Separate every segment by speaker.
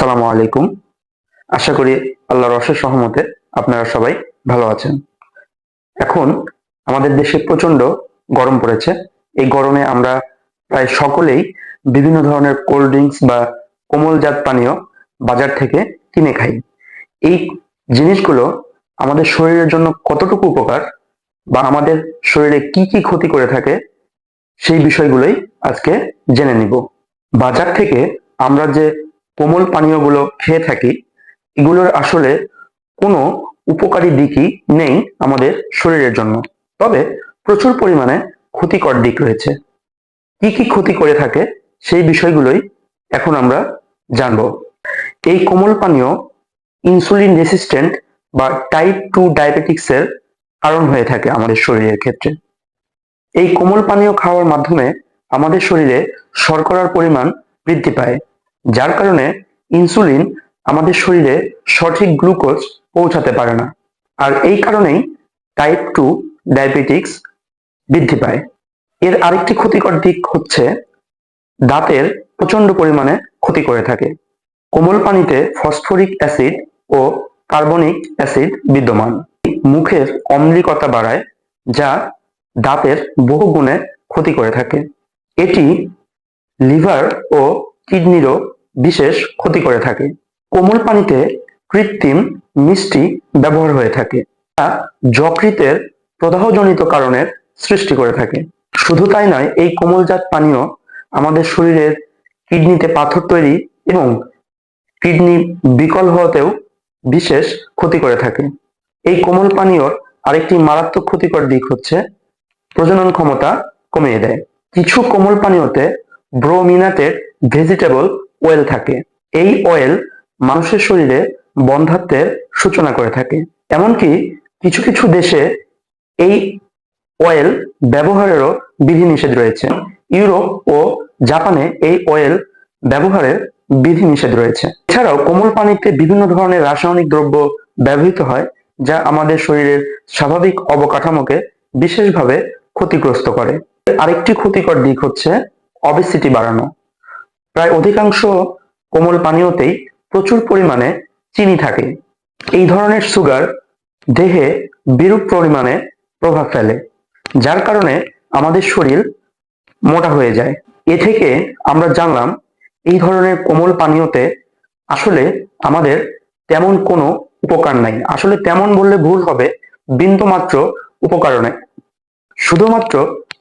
Speaker 1: আসসালামু আলাইকুম। আশা করি আল্লাহর অশেষ সহমতে আপনারা সবাই ভালো আছেন। এখন আমাদের দেশে প্রচণ্ড গরম পড়েছে। এই গরমে আমরা প্রায় সকলেই বিভিন্ন ধরনের কোল্ড ড্রিঙ্কস বা কোমলজাত পানীয় বাজার থেকে কিনে খাই। এই জিনিসগুলো আমাদের শরীরের জন্য কতটুকু উপকার বা আমাদের শরীরে কি কি ক্ষতি করে থাকে সেই বিষয়গুলোই আজকে জেনে নিব। বাজার থেকে আমরা যে কোমল পানীয়গুলো খেয়ে থাকি, এগুলোর আসলে কোনো উপকারী দিকই নেই আমাদের শরীরের জন্য। তবে প্রচুর পরিমাণে ক্ষতিকর দিক রয়েছে। কি কি ক্ষতি করে থাকে সেই বিষয়গুলোই এখন আমরা জানব। এই কোমল পানীয় ইনসুলিন রেসিস্ট্যান্ট বা টাইপ টু ডায়াবেটিক্সের কারণ হয়ে থাকে আমাদের শরীরের ক্ষেত্রে। এই কোমল পানীয় খাওয়ার মাধ্যমে আমাদের শরীরে শর্করার পরিমাণ বৃদ্ধি পায়। যার কারণে ইনসুলিন আমাদের শরীরে সঠিক গ্লুকোজ পৌঁছাতে পারে না। আর এই কারণেই টাইপ টু ডায়াবেটিক্স বৃদ্ধি পায়। এর আরেকটি ক্ষতিকর দিক হচ্ছে দাঁতের প্রচণ্ড পরিমাণে ক্ষতি করে থাকে। কোমল পানিতে ফসফরিক অ্যাসিড ও কার্বনিক অ্যাসিড বিদ্যমান। মুখের অম্লিকতা বাড়ায়, যা দাঁতের বহু গুণে ক্ষতি করে থাকে। এটি লিভার ও কিডনিরও বিশেষ ক্ষতি করে থাকে। কোমল পানিতে কৃত্রিম মিষ্টি ব্যবহার হয়ে থাকে। তা যকৃতের প্রদাহজনিত কারণের সৃষ্টি করে থাকে। শুধু তাই নয়, এই কোমলজাত পানীয় আমাদের শরীরের কিডনিতে পাথর তৈরি এবং কিডনি বিকল হওয়াতেও বিশেষ ক্ষতি করে থাকে। এই কোমল পানীয়র আরেকটি মারাত্মক ক্ষতিকর দিক হচ্ছে প্রজনন ক্ষমতা কমিয়ে দেয়। কিছু কোমল পানীয়তে ব্রোমিনাটেড ভেজিটেবল অয়েল থাকে। এই অয়েল মানুষের শরীরে বন্ধাত্বের সূচনা করে থাকে। এমনকি কিছু কিছু দেশে এই অয়েল ব্যবহারেরও বিধিনিষেধ রয়েছে। ইউরোপ ও জাপানে এই অয়েল ব্যবহারের বিধিনিষেধ রয়েছে। এছাড়াও কোমল পানিতে বিভিন্ন ধরনের রাসায়নিক দ্রব্য ব্যবহৃত হয়, যা আমাদের শরীরের স্বাভাবিক অবকাঠামোকে বিশেষভাবে ক্ষতিগ্রস্ত করে। আরেকটি ক্ষতিকর দিক হচ্ছে অবেসিটি বাড়ানো। প্রায় অধিকাংশ কোমল পানীয়তেই প্রচুর পরিমাণে চিনি থাকে। এই ধরনের সুগার দেহে বিরূপ পরিমাণে প্রভাব ফেলে, যার কারণে আমাদের শরীর মোটা হয়ে যায়। এ থেকে আমরা জানলাম, এই ধরনের কোমল পানীয়তে আসলে আমাদের তেমন কোনো উপকার নাই। আসলে তেমন বললে ভুল হবে বিন্দু উপকারণে শুধুমাত্র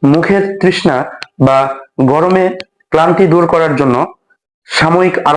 Speaker 1: মুখের তৃষ্ণা বা গরমে ক্লান্তি দূর করার জন্য সাময়িক